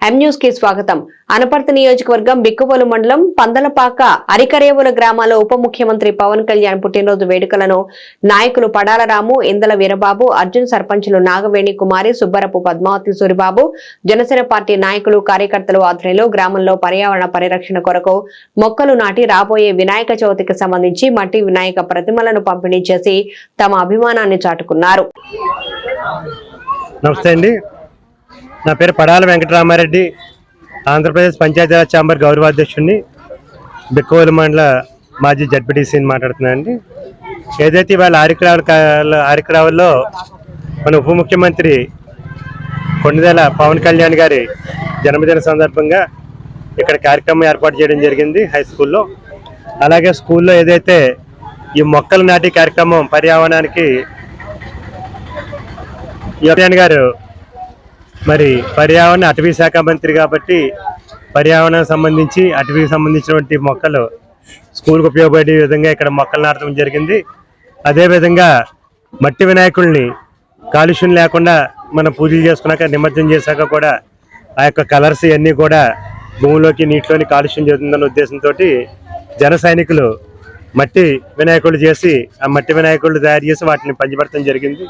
ఎం కి స్వాగతం. అనపర్తి నియోజకవర్గం బిక్కువోలు మండలం పందలపాక అరికరేవుల గ్రామాల్లో ఉప ముఖ్యమంత్రి పవన్ కళ్యాణ్ పుట్టినరోజు వేడుకలను నాయకులు పడాల రాము ఇందల వీరబాబు అర్జున్ సర్పంచులు నాగవేణి కుమారి సుబ్బరపు పద్మావతి సూరిబాబు జనసేన పార్టీ నాయకులు కార్యకర్తలు ఆధ్వర్యంలో గ్రామంలో పర్యావరణ పరిరక్షణ కొరకు మొక్కలు నాటి రాబోయే వినాయక చవితికి సంబంధించి మట్టి వినాయక ప్రతిమలను పంపిణీ చేసి తమ అభిమానాన్ని చాటుకున్నారు. నమస్తే అండి. నా పేరు పడాల వెంకటరామారెడ్డి ఆంధ్రప్రదేశ్ పంచాయతీరాజ్ ఛాంబర్ గౌరవాధ్యక్షుడిని బిక్కోలు మండల మాజీ జడ్పీటీసీని మాట్లాడుతున్నాను అండి ఏదైతే ఇవాళ ఆరికరావుల ఆరికరావుల్లో మన ఉప ముఖ్యమంత్రి కొండదేల పవన్ కళ్యాణ్ గారి జన్మదిన సందర్భంగా ఇక్కడ కార్యక్రమం ఏర్పాటు చేయడం జరిగింది హై స్కూల్లో. అలాగే స్కూల్లో ఏదైతే ఈ మొక్కలు నాటి కార్యక్రమం పర్యావరణానికి యోగ్యాన్ గారు మరి పర్యావరణ అటవీ శాఖ మంత్రి కాబట్టి పర్యావరణం సంబంధించి అటవీకి సంబంధించినటువంటి మొక్కలు స్కూల్కి ఉపయోగపడే విధంగా ఇక్కడ మొక్కలు నాటడం జరిగింది. అదేవిధంగా మట్టి వినాయకుల్ని కాలుష్యం లేకుండా మనం పూజలు చేసుకున్నాక నిమజ్జనం చేశాక కూడా ఆ యొక్క కలర్స్ ఇవన్నీ కూడా భూమిలోకి నీటిలోని కాలుష్యం జరుగుతుందన్న ఉద్దేశంతో జన సైనికులు మట్టి వినాయకులు చేసి ఆ మట్టి వినాయకులు తయారు చేసి వాటిని పంచిపెట్టడం జరిగింది.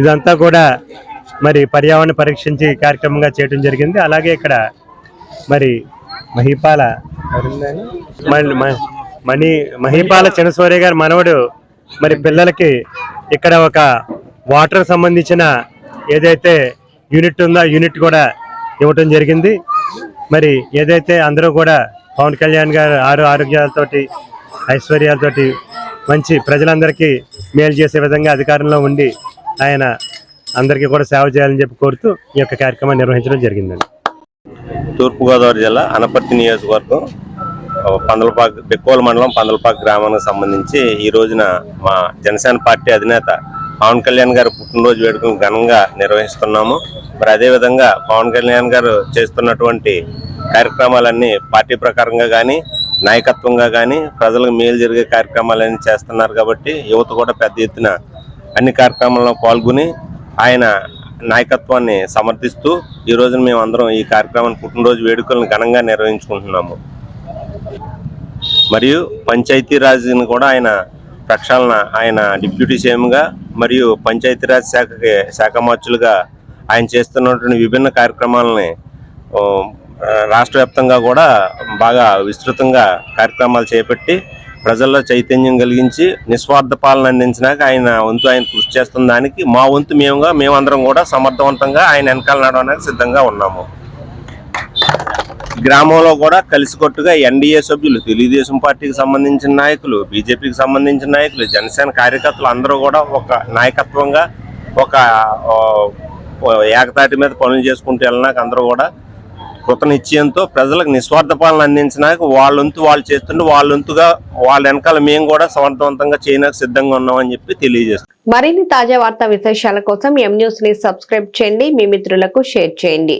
ఇదంతా కూడా మరి పర్యావరణ పరీక్షించి కార్యక్రమంగా చేయడం జరిగింది. అలాగే ఇక్కడ మరి మహిపాల మణి మహిపాల చిన్నసూర్య గారి మనవడు మరి పిల్లలకి ఇక్కడ ఒక వాటర్ సంబంధించిన ఏదైతే యూనిట్ ఉందో ఆ యూనిట్ కూడా ఇవ్వటం జరిగింది. మరి ఏదైతే అందరూ కూడా పవన్ కళ్యాణ్ గారు ఆరు ఆరోగ్యాలతోటి ఐశ్వర్యాలతోటి మంచి ప్రజలందరికీ మేలు చేసే విధంగా అధికారంలో ఉండి ఆయన అందరికీ కూడా సేవ చేయాలని చెప్పి కోరుతూ ఈ యొక్క కార్యక్రమాన్ని నిర్వహించడం జరిగిందండి. తూర్పుగోదావరి జిల్లా అనపర్తి నియోజకవర్గం పందలపాక్ బెక్కోల మండలం పందలపాక్ గ్రామానికి సంబంధించి ఈ రోజున మా జనసేన పార్టీ అధినేత పవన్ కళ్యాణ్ గారు పుట్టినరోజు వేడుకను ఘనంగా నిర్వహిస్తున్నాము. మరి అదేవిధంగా పవన్ కళ్యాణ్ గారు చేస్తున్నటువంటి కార్యక్రమాలన్నీ పార్టీ ప్రకారంగా కానీ నాయకత్వంగా కానీ ప్రజలకు మేలు జరిగే కార్యక్రమాలన్నీ చేస్తున్నారు కాబట్టి యువత కూడా పెద్ద ఎత్తున అన్ని కార్యక్రమాల్లో పాల్గొని ఆయన నాయకత్వాన్ని సమర్థిస్తూ ఈ రోజున మేము అందరం ఈ కార్యక్రమాన్ని పుట్టినరోజు వేడుకలను ఘనంగా నిర్వహించుకుంటున్నాము. మరియు పంచాయతీరాజ్ని కూడా ఆయన ప్రక్షాళన ఆయన డిప్యూటీ సీఎంగా మరియు పంచాయతీరాజ్ శాఖకి శాఖ మార్చులుగా ఆయన చేస్తున్నటువంటి విభిన్న కార్యక్రమాలని రాష్ట్ర వ్యాప్తంగా కూడా బాగా విస్తృతంగా కార్యక్రమాలు చేపట్టి ప్రజల్లో చైతన్యం కలిగించి నిస్వార్థ పాలన అందించినాక ఆయన వంతు ఆయన కృషి చేస్తున్న దానికి మా వంతు మేముగా మేమందరం కూడా సమర్థవంతంగా ఆయన వెనకాల నడవడానికి సిద్ధంగా ఉన్నాము. గ్రామంలో కూడా కలిసికట్టుగా ఎన్డీఏ సభ్యులు తెలుగుదేశం పార్టీకి సంబంధించిన నాయకులు బీజేపీకి సంబంధించిన నాయకులు జనసేన కార్యకర్తలు అందరూ కూడా ఒక నాయకత్వంగా ఒక ఏకతాటి మీద పనులు చేసుకుంటూ వెళ్ళినాక అందరూ కూడా కృత నిశ్చయంతో ప్రజలకు నిస్వార్థ పాలన అందించడానికి వాళ్ళొంతు వాళ్ళు చేస్తుంటే వాళ్ళొంతుగా వాళ్ళ వెనకాల మేము కూడా సమర్థవంతంగా చేయడానికి సిద్ధంగా ఉన్నామని చెప్పి తెలియజేస్తాం మరిన్ని తాజా వార్తా విశేషాల కోసం ఎం న్యూస్ని సబ్స్క్రైబ్ చేయండి. మీ మిత్రులకు షేర్ చేయండి.